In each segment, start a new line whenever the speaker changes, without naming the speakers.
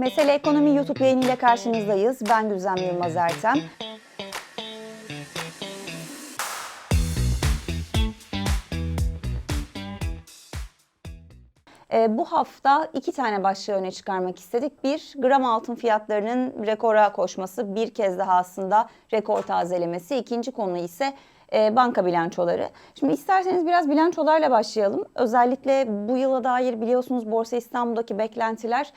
Mesele Ekonomi YouTube yayınıyla karşınızdayız. Ben Güzem Yılmaz Ertem. Ee, bu hafta iki tane başlığı öne çıkarmak istedik. Bir, gram altın fiyatlarının rekora koşması, bir kez daha aslında rekor tazelemesi. İkinci konu ise e, banka bilançoları. Şimdi isterseniz biraz bilançolarla başlayalım. Özellikle bu yıla dair biliyorsunuz Borsa İstanbul'daki beklentiler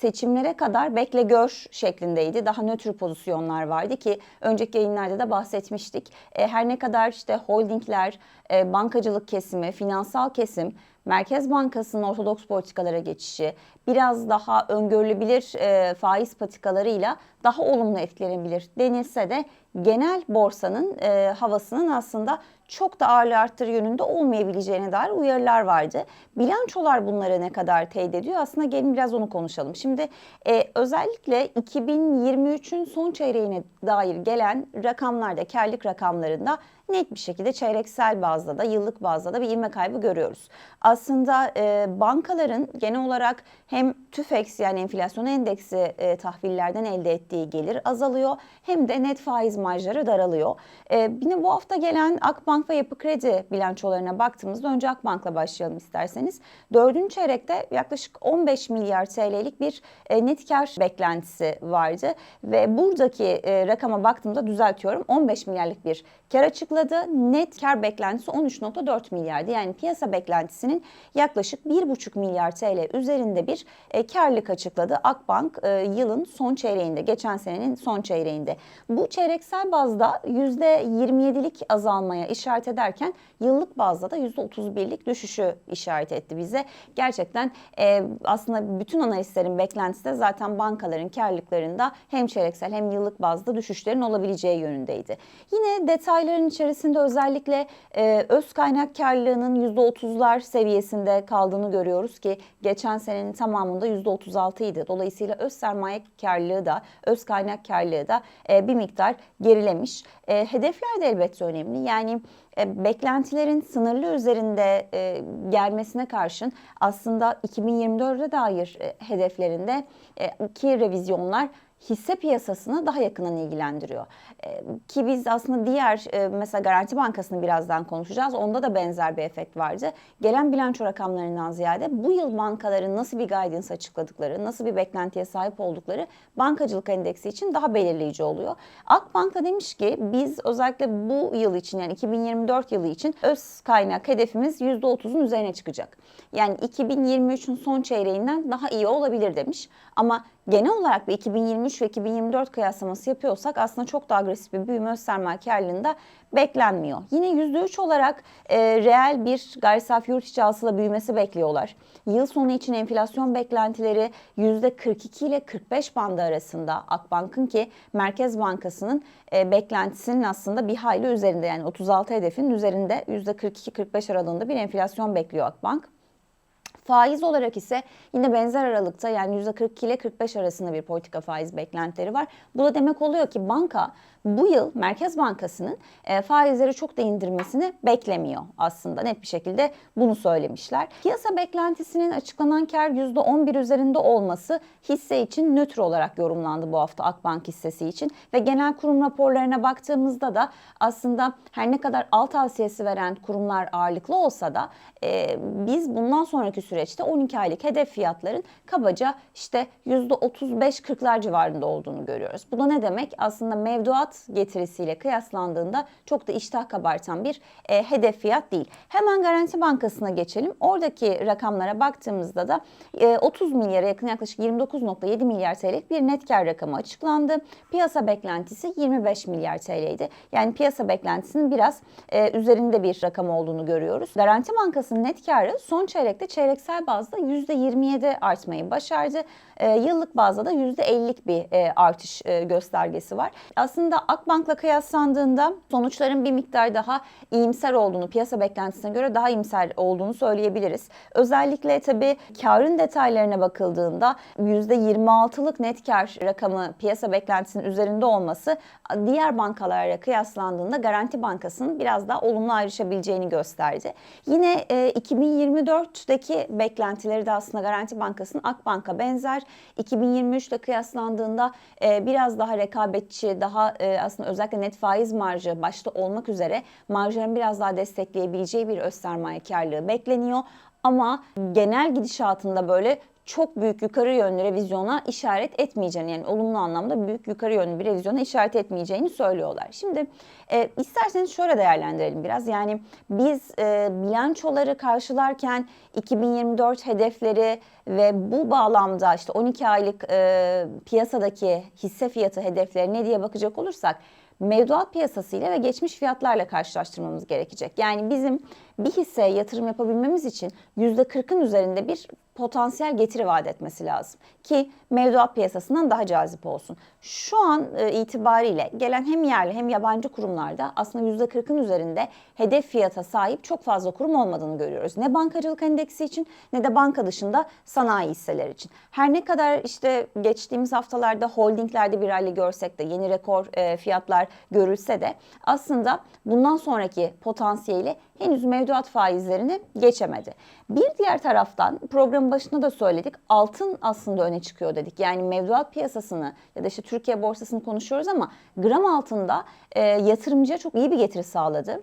seçimlere kadar bekle gör şeklindeydi. Daha nötr pozisyonlar vardı ki önceki yayınlarda da bahsetmiştik. E, her ne kadar işte holdingler, e, bankacılık kesimi, finansal kesim, Merkez Bankası'nın ortodoks politikalara geçişi, biraz daha öngörülebilir e, faiz patikalarıyla daha olumlu etkilenebilir denilse de genel borsanın e, havasının aslında çok da ağırlığı arttır yönünde olmayabileceğine dair uyarılar vardı. Bilançolar bunları ne kadar teyit ediyor? Aslında gelin biraz onu konuşalım. Şimdi e, özellikle 2023'ün son çeyreğine dair gelen rakamlarda, karlık rakamlarında net bir şekilde çeyreksel bazda da yıllık bazda da bir ivme kaybı görüyoruz. Aslında e, bankaların genel olarak hem TÜFEX yani enflasyon endeksi e, tahvillerden elde ettiği gelir azalıyor hem de net faiz marjları daralıyor. E, yine bu hafta gelen Akbank ve Yapı Kredi bilançolarına baktığımızda önce Akbank'la başlayalım isterseniz. Dördüncü çeyrekte yaklaşık 15 milyar TL'lik bir e, net kar beklentisi vardı ve buradaki e, rakama baktığımda düzeltiyorum 15 milyarlık bir kar açıkladı. Net kar beklentisi 13.4 milyardı. Yani piyasa beklentisinin yaklaşık 1,5 milyar TL üzerinde bir e, karlılık açıkladı Akbank e, yılın son çeyreğinde, geçen senenin son çeyreğinde. Bu çeyreksel bazda %27'lik azalmaya işaret ederken yıllık bazda da %31'lik düşüşü işaret etti bize. Gerçekten e, aslında bütün analistlerin beklentisi de zaten bankaların karlılıklarında hem çeyreksel hem yıllık bazda düşüşlerin olabileceği yönündeydi. Yine detayların içerisinde özellikle e, öz kaynak karlılığının %30'lar seviyesinde kaldığını görüyoruz ki geçen senenin tamamında %36 idi. Dolayısıyla öz sermaye karlılığı da öz kaynak karlılığı da e, bir miktar gerilemiş. E, hedefler de elbette önemli. Yani e, beklentilerin sınırlı üzerinde e, gelmesine karşın aslında 2024'e dair e, hedeflerinde e, ki revizyonlar hisse piyasasını daha yakından ilgilendiriyor. Ee, ki biz aslında diğer e, mesela Garanti Bankası'nı birazdan konuşacağız. Onda da benzer bir efekt vardı. Gelen bilanço rakamlarından ziyade bu yıl bankaların nasıl bir guidance açıkladıkları, nasıl bir beklentiye sahip oldukları bankacılık endeksi için daha belirleyici oluyor. Akbank da demiş ki biz özellikle bu yıl için yani 2024 yılı için öz kaynak hedefimiz %30'un üzerine çıkacak. Yani 2023'ün son çeyreğinden daha iyi olabilir demiş. Ama genel olarak bir 2023 ve 2024 kıyaslaması yapıyorsak aslında çok da agresif bir büyüme öz sermaye karlılığında beklenmiyor. Yine %3 olarak e, reel bir gayri safi yurt içi hasıla büyümesi bekliyorlar. Yıl sonu için enflasyon beklentileri %42 ile 45 bandı arasında Akbank'ın ki Merkez Bankası'nın e, beklentisinin aslında bir hayli üzerinde yani 36 hedefin üzerinde %42-45 aralığında bir enflasyon bekliyor Akbank. Faiz olarak ise yine benzer aralıkta yani %42 ile 45 arasında bir politika faiz beklentileri var. Bu da demek oluyor ki banka bu yıl Merkez Bankası'nın e, faizleri çok da indirmesini beklemiyor aslında. Net bir şekilde bunu söylemişler. Piyasa beklentisinin açıklanan kar %11 üzerinde olması hisse için nötr olarak yorumlandı bu hafta Akbank hissesi için. Ve genel kurum raporlarına baktığımızda da aslında her ne kadar alt tavsiyesi veren kurumlar ağırlıklı olsa da e, biz bundan sonraki süreçte 12 aylık hedef fiyatların kabaca işte %35-40'lar civarında olduğunu görüyoruz. Bu da ne demek? Aslında mevduat getirisiyle kıyaslandığında çok da iştah kabartan bir e, hedef fiyat değil. Hemen Garanti Bankası'na geçelim. Oradaki rakamlara baktığımızda da e, 30 milyara yakın yaklaşık 29.7 milyar TL'lik bir net kar rakamı açıklandı. Piyasa beklentisi 25 milyar TL'ydi. Yani piyasa beklentisinin biraz e, üzerinde bir rakam olduğunu görüyoruz. Garanti Bankası'nın net karı son çeyrekte çeyreksel bazda %27 artmayı başardı. E, yıllık bazda da %50'lik bir e, artış e, göstergesi var. Aslında Akbank'la kıyaslandığında sonuçların bir miktar daha iyimser olduğunu, piyasa beklentisine göre daha iyimser olduğunu söyleyebiliriz. Özellikle tabii karın detaylarına bakıldığında %26'lık net kar rakamı piyasa beklentisinin üzerinde olması diğer bankalarla kıyaslandığında Garanti Bankası'nın biraz daha olumlu ayrışabileceğini gösterdi. Yine e, 2024'teki beklentileri de aslında Garanti Bankası'nın Akbank'a benzer. 2023 ile kıyaslandığında e, biraz daha rekabetçi, daha e, aslında özellikle net faiz marjı başta olmak üzere marjların biraz daha destekleyebileceği bir öz sermaye karlılığı bekleniyor. Ama genel gidişatında böyle çok büyük yukarı yönlü revizyona işaret etmeyeceğini yani olumlu anlamda büyük yukarı yönlü bir revizyona işaret etmeyeceğini söylüyorlar. Şimdi e, isterseniz şöyle değerlendirelim biraz. Yani biz e, bilançoları karşılarken 2024 hedefleri ve bu bağlamda işte 12 aylık e, piyasadaki hisse fiyatı hedefleri ne diye bakacak olursak mevduat piyasası ile ve geçmiş fiyatlarla karşılaştırmamız gerekecek. Yani bizim bir hisseye yatırım yapabilmemiz için %40'ın üzerinde bir potansiyel getiri vaat etmesi lazım ki mevduat piyasasından daha cazip olsun. Şu an e, itibariyle gelen hem yerli hem yabancı kurumlarda aslında %40'ın üzerinde hedef fiyata sahip çok fazla kurum olmadığını görüyoruz. Ne bankacılık endeksi için ne de banka dışında sanayi hisseler için. Her ne kadar işte geçtiğimiz haftalarda holdinglerde bir rally görsek de yeni rekor e, fiyatlar görülse de aslında bundan sonraki potansiyeli henüz mevduat faizlerini geçemedi. Bir diğer taraftan programın başında da söyledik altın aslında öne çıkıyor dedik. Yani mevduat piyasasını ya da işte Türkiye borsasını konuşuyoruz ama gram altında e, yatırımcıya çok iyi bir getiri sağladı.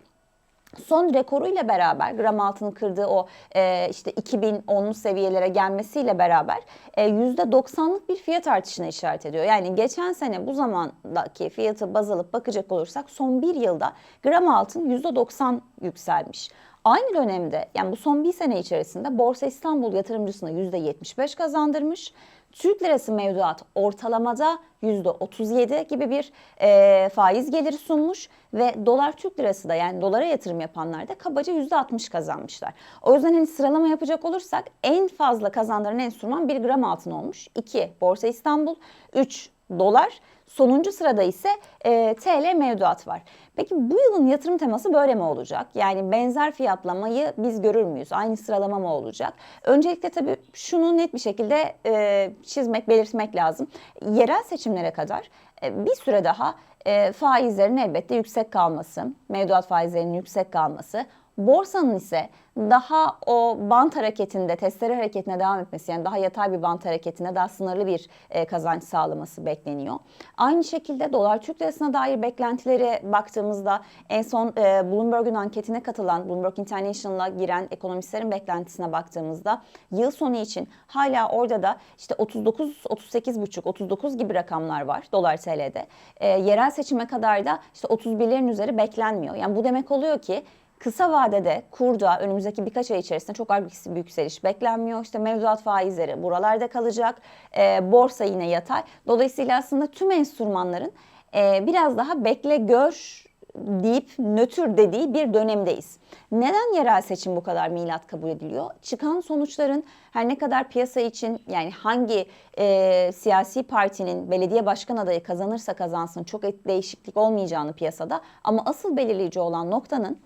Son rekoruyla beraber gram altının kırdığı o e, işte 2010'lu seviyelere gelmesiyle beraber e, %90'lık bir fiyat artışına işaret ediyor. Yani geçen sene bu zamandaki fiyatı baz alıp bakacak olursak son bir yılda gram altın %90 yükselmiş. Aynı dönemde yani bu son bir sene içerisinde Borsa İstanbul yatırımcısına %75 kazandırmış. Türk lirası mevduat ortalamada %37 gibi bir e, faiz geliri sunmuş ve dolar Türk lirası da yani dolara yatırım yapanlar da kabaca %60 kazanmışlar. O yüzden hani sıralama yapacak olursak en fazla kazandıran enstrüman 1 gram altın olmuş. 2 Borsa İstanbul, 3 dolar Sonuncu sırada ise e, TL mevduat var. Peki bu yılın yatırım teması böyle mi olacak? Yani benzer fiyatlamayı biz görür müyüz? Aynı sıralama mı olacak? Öncelikle tabii şunu net bir şekilde e, çizmek, belirtmek lazım. Yerel seçimlere kadar e, bir süre daha e, faizlerin elbette yüksek kalması, mevduat faizlerinin yüksek kalması, Borsanın ise daha o bant hareketinde, testere hareketine devam etmesi yani daha yatay bir bant hareketine daha sınırlı bir e, kazanç sağlaması bekleniyor. Aynı şekilde dolar Türk lirasına dair beklentilere baktığımızda en son e, Bloomberg'un anketine katılan Bloomberg International'a giren ekonomistlerin beklentisine baktığımızda yıl sonu için hala orada da işte 39 38 buçuk 39 gibi rakamlar var dolar TL'de. E, yerel seçime kadar da işte 31'lerin üzeri beklenmiyor. Yani bu demek oluyor ki Kısa vadede kurda önümüzdeki birkaç ay içerisinde çok agresif bir yükseliş beklenmiyor. İşte mevduat faizleri buralarda kalacak. E, borsa yine yatay. Dolayısıyla aslında tüm enstrümanların e, biraz daha bekle gör deyip nötr dediği bir dönemdeyiz. Neden yerel seçim bu kadar milat kabul ediliyor? Çıkan sonuçların her ne kadar piyasa için yani hangi e, siyasi partinin belediye başkan adayı kazanırsa kazansın çok değişiklik olmayacağını piyasada ama asıl belirleyici olan noktanın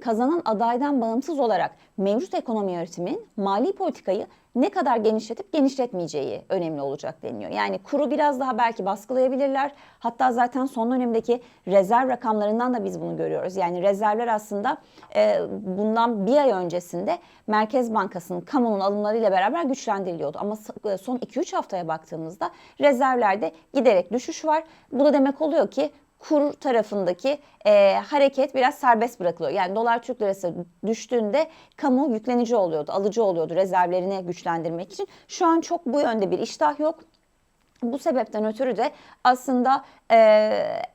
kazanan adaydan bağımsız olarak mevcut ekonomi yönetimin mali politikayı ne kadar genişletip genişletmeyeceği önemli olacak deniyor. Yani kuru biraz daha belki baskılayabilirler. Hatta zaten son dönemdeki rezerv rakamlarından da biz bunu görüyoruz. Yani rezervler aslında e, bundan bir ay öncesinde Merkez Bankası'nın kamunun alımlarıyla beraber güçlendiriliyordu. Ama e, son 2-3 haftaya baktığımızda rezervlerde giderek düşüş var. Bu da demek oluyor ki kur tarafındaki e, hareket biraz serbest bırakılıyor. Yani dolar Türk lirası düştüğünde kamu yüklenici oluyordu, alıcı oluyordu rezervlerini güçlendirmek için. Şu an çok bu yönde bir iştah yok. Bu sebepten ötürü de aslında e,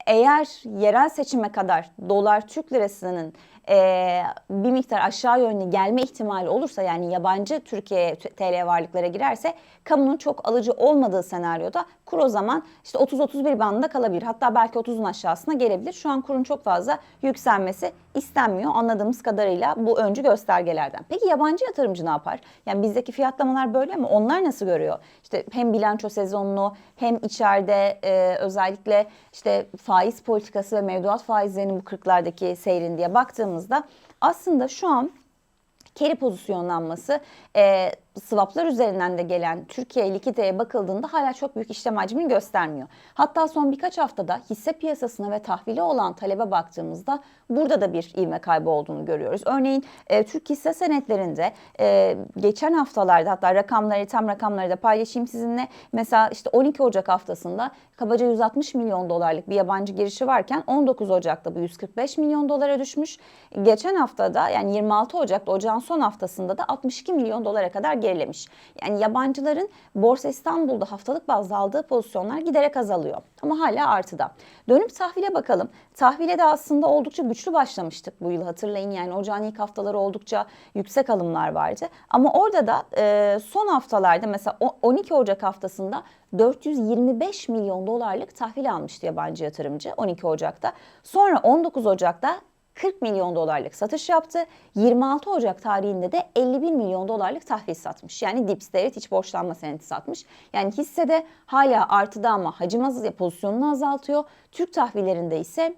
eğer yerel seçime kadar dolar Türk lirasının e, bir miktar aşağı yönlü gelme ihtimali olursa yani yabancı Türkiye TL varlıklara girerse kamunun çok alıcı olmadığı senaryoda kur o zaman işte 30-31 bandında kalabilir. Hatta belki 30'un aşağısına gelebilir. Şu an kurun çok fazla yükselmesi istenmiyor anladığımız kadarıyla bu öncü göstergelerden. Peki yabancı yatırımcı ne yapar? Yani bizdeki fiyatlamalar böyle mi? Onlar nasıl görüyor? İşte hem bilanço sezonunu hem içeride e, özellikle işte faiz politikası ve mevduat faizlerinin bu 40'lardaki seyrin diye baktığımızda aslında şu an carry pozisyonlanması e, swaplar üzerinden de gelen Türkiye likideye bakıldığında hala çok büyük işlem hacmini göstermiyor. Hatta son birkaç haftada hisse piyasasına ve tahvile olan talebe baktığımızda burada da bir ivme kaybı olduğunu görüyoruz. Örneğin e, Türk hisse senetlerinde e, geçen haftalarda hatta rakamları tam rakamları da paylaşayım sizinle. Mesela işte 12 Ocak haftasında kabaca 160 milyon dolarlık bir yabancı girişi varken 19 Ocak'ta bu 145 milyon dolara düşmüş. Geçen haftada yani 26 Ocak'ta ocağın son haftasında da 62 milyon dolara kadar gerilemiş. Yani yabancıların Borsa İstanbul'da haftalık bazda aldığı pozisyonlar giderek azalıyor. Ama hala artıda. Dönüp tahvile bakalım. Tahvile de aslında oldukça güçlü başlamıştık bu yıl hatırlayın. Yani ocağın ilk haftaları oldukça yüksek alımlar vardı. Ama orada da e, son haftalarda mesela 12 Ocak haftasında 425 milyon dolarlık tahvil almıştı yabancı yatırımcı 12 Ocak'ta. Sonra 19 Ocak'ta 40 milyon dolarlık satış yaptı. 26 Ocak tarihinde de 51 milyon dolarlık tahvil satmış. Yani Dips devlet iç borçlanma senedi satmış. Yani hissede hala artıda ama hacim az, pozisyonunu azaltıyor. Türk tahvillerinde ise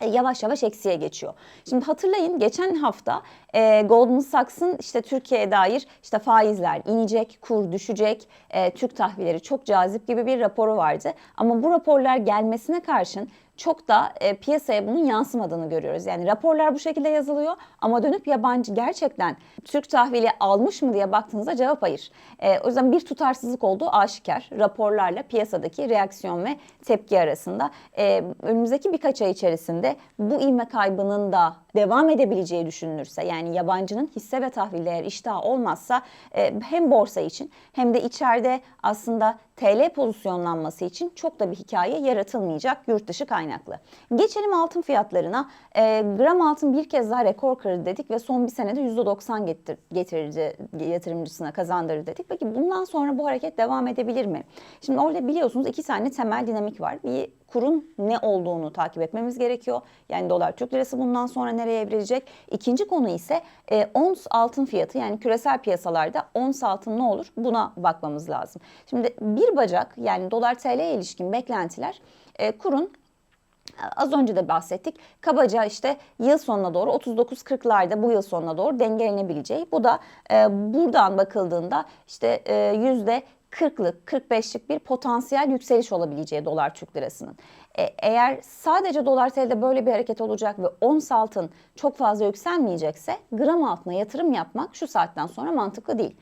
e, yavaş yavaş eksiye geçiyor. Şimdi hatırlayın geçen hafta e, Goldman Sachs'ın işte Türkiye'ye dair işte faizler inecek, kur düşecek, e, Türk tahvilleri çok cazip gibi bir raporu vardı. Ama bu raporlar gelmesine karşın çok da e, piyasaya bunun yansımadığını görüyoruz. Yani raporlar bu şekilde yazılıyor ama dönüp yabancı gerçekten Türk tahvili almış mı diye baktığınızda cevap hayır. E, o yüzden bir tutarsızlık olduğu aşikar. Raporlarla piyasadaki reaksiyon ve tepki arasında. E, önümüzdeki birkaç ay içerisinde bu ivme kaybının da devam edebileceği düşünülürse yani yabancının hisse ve tahvilde eğer iştahı olmazsa e, hem borsa için hem de içeride aslında TL pozisyonlanması için çok da bir hikaye yaratılmayacak yurt dışı kaynaklı. Geçelim altın fiyatlarına. E, gram altın bir kez daha rekor kırdı dedik ve son bir senede %90 getir, getirdi yatırımcısına kazandırdı dedik. Peki bundan sonra bu hareket devam edebilir mi? Şimdi orada biliyorsunuz iki tane temel dinamik var. Bir kurun ne olduğunu takip etmemiz gerekiyor. Yani dolar Türk lirası bundan sonra nereye evrilecek? İkinci konu ise e, ons altın fiyatı yani küresel piyasalarda ons altın ne olur? Buna bakmamız lazım. Şimdi bir bacak yani dolar TL'ye ilişkin beklentiler e, kurun Az önce de bahsettik. Kabaca işte yıl sonuna doğru 39-40'larda bu yıl sonuna doğru dengelenebileceği. Bu da e, buradan bakıldığında işte e, yüzde 40'lık, 45'lik bir potansiyel yükseliş olabileceği dolar Türk lirasının. E, eğer sadece dolar TL'de böyle bir hareket olacak ve ons altın çok fazla yükselmeyecekse gram altına yatırım yapmak şu saatten sonra mantıklı değil.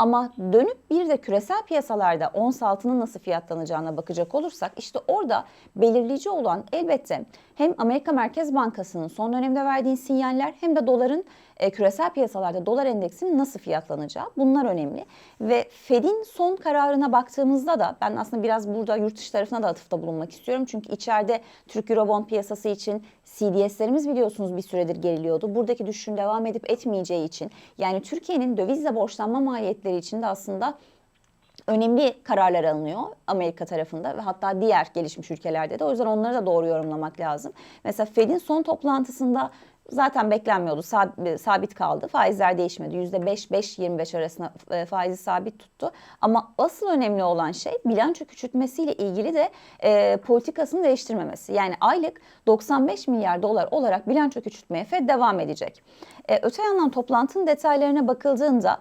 Ama dönüp bir de küresel piyasalarda ons altının nasıl fiyatlanacağına bakacak olursak işte orada belirleyici olan elbette hem Amerika Merkez Bankası'nın son dönemde verdiği sinyaller hem de doların e, küresel piyasalarda dolar endeksinin nasıl fiyatlanacağı bunlar önemli. Ve Fed'in son kararına baktığımızda da ben aslında biraz burada yurt dışı tarafına da atıfta bulunmak istiyorum. Çünkü içeride Türk Eurobond piyasası için CDS'lerimiz biliyorsunuz bir süredir geriliyordu. Buradaki düşüşün devam edip etmeyeceği için yani Türkiye'nin dövizle borçlanma maliyetleri için de aslında önemli kararlar alınıyor Amerika tarafında ve hatta diğer gelişmiş ülkelerde de. O yüzden onları da doğru yorumlamak lazım. Mesela Fed'in son toplantısında zaten beklenmiyordu. Sabit kaldı. Faizler değişmedi. %5-5-25 arasında e, faizi sabit tuttu. Ama asıl önemli olan şey bilanço küçültmesiyle ilgili de e, politikasını değiştirmemesi. Yani aylık 95 milyar dolar olarak bilanço küçültmeye Fed devam edecek. E, öte yandan toplantının detaylarına bakıldığında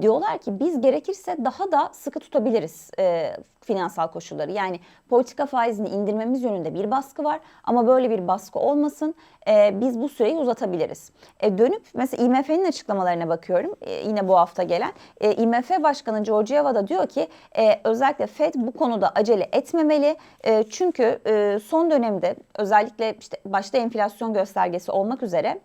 diyorlar ki biz gerekirse daha da sıkı tutabiliriz e, finansal koşulları. Yani politika faizini indirmemiz yönünde bir baskı var ama böyle bir baskı olmasın e, biz bu süreyi uzatabiliriz. E, dönüp mesela IMF'nin açıklamalarına bakıyorum e, yine bu hafta gelen. E, IMF Başkanı Georgieva da diyor ki e, özellikle Fed bu konuda acele etmemeli. E, çünkü e, son dönemde özellikle işte başta enflasyon göstergesi olmak üzere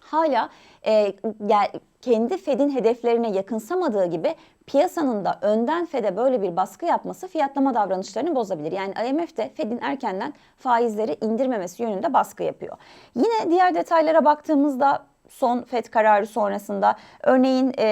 hala e, gel, kendi Fed'in hedeflerine yakınsamadığı gibi piyasanın da önden Fed'e böyle bir baskı yapması fiyatlama davranışlarını bozabilir. Yani IMF de Fed'in erkenden faizleri indirmemesi yönünde baskı yapıyor. Yine diğer detaylara baktığımızda son FED kararı sonrasında örneğin e,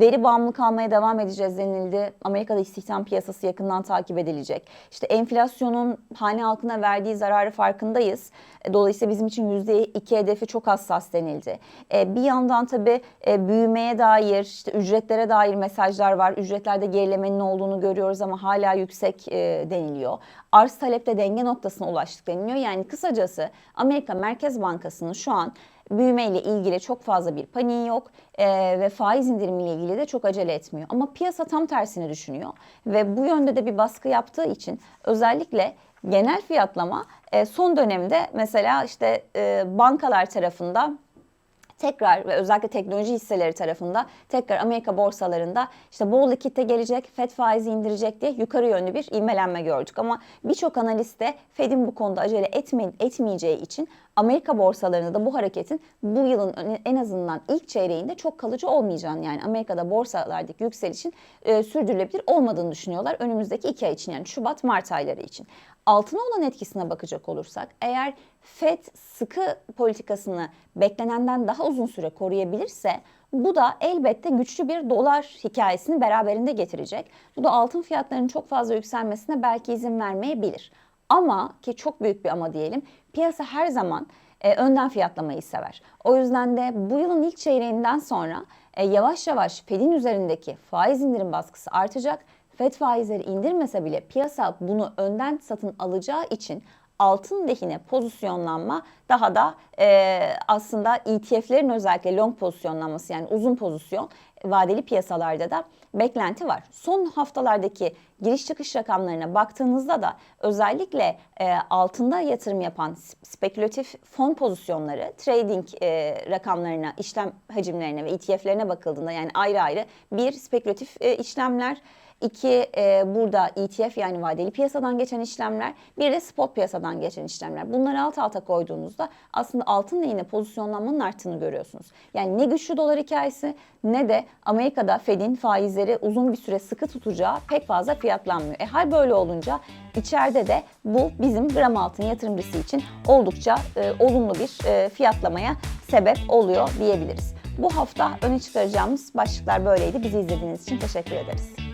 veri bağımlı kalmaya devam edeceğiz denildi. Amerika'da istihdam piyasası yakından takip edilecek. İşte enflasyonun hane halkına verdiği zararı farkındayız. E, dolayısıyla bizim için %2 hedefi çok hassas denildi. E, bir yandan tabii e, büyümeye dair, işte ücretlere dair mesajlar var. Ücretlerde gerilemenin olduğunu görüyoruz ama hala yüksek e, deniliyor. Arz talepte denge noktasına ulaştık deniliyor. Yani kısacası Amerika Merkez Bankası'nın şu an büyüme ile ilgili çok fazla bir paniği yok e, ve faiz indirimiyle ilgili de çok acele etmiyor. Ama piyasa tam tersini düşünüyor ve bu yönde de bir baskı yaptığı için özellikle genel fiyatlama e, son dönemde mesela işte e, bankalar tarafında tekrar ve özellikle teknoloji hisseleri tarafında tekrar Amerika borsalarında işte bol likitte gelecek, Fed faizi indirecek diye yukarı yönlü bir ivmelenme gördük. Ama birçok analist de Fed'in bu konuda acele etme, etmeyeceği için Amerika borsalarında da bu hareketin bu yılın en azından ilk çeyreğinde çok kalıcı olmayacağını yani Amerika'da borsalardaki yükselişin e, sürdürülebilir olmadığını düşünüyorlar önümüzdeki iki ay için yani Şubat-Mart ayları için. Altına olan etkisine bakacak olursak eğer FED sıkı politikasını beklenenden daha uzun süre koruyabilirse bu da elbette güçlü bir dolar hikayesini beraberinde getirecek. Bu da altın fiyatlarının çok fazla yükselmesine belki izin vermeyebilir. Ama ki çok büyük bir ama diyelim piyasa her zaman e, önden fiyatlamayı sever. O yüzden de bu yılın ilk çeyreğinden sonra e, yavaş yavaş Fed'in üzerindeki faiz indirim baskısı artacak. Fed faizleri indirmese bile piyasa bunu önden satın alacağı için altın lehine pozisyonlanma daha da e, aslında ETF'lerin özellikle long pozisyonlanması yani uzun pozisyon vadeli piyasalarda da beklenti var. Son haftalardaki giriş çıkış rakamlarına baktığınızda da özellikle e, altında yatırım yapan spekülatif fon pozisyonları trading e, rakamlarına, işlem hacimlerine ve ETF'lerine bakıldığında yani ayrı ayrı bir spekülatif e, işlemler İki e, burada ETF yani vadeli piyasadan geçen işlemler, bir de spot piyasadan geçen işlemler. Bunları alt alta koyduğunuzda aslında altın lehine pozisyonlanmanın arttığını görüyorsunuz. Yani ne güçlü dolar hikayesi ne de Amerika'da Fed'in faizleri uzun bir süre sıkı tutacağı pek fazla fiyatlanmıyor. E hal böyle olunca içeride de bu bizim gram altın yatırımcısı için oldukça e, olumlu bir e, fiyatlamaya sebep oluyor diyebiliriz. Bu hafta öne çıkaracağımız başlıklar böyleydi. Bizi izlediğiniz için teşekkür ederiz.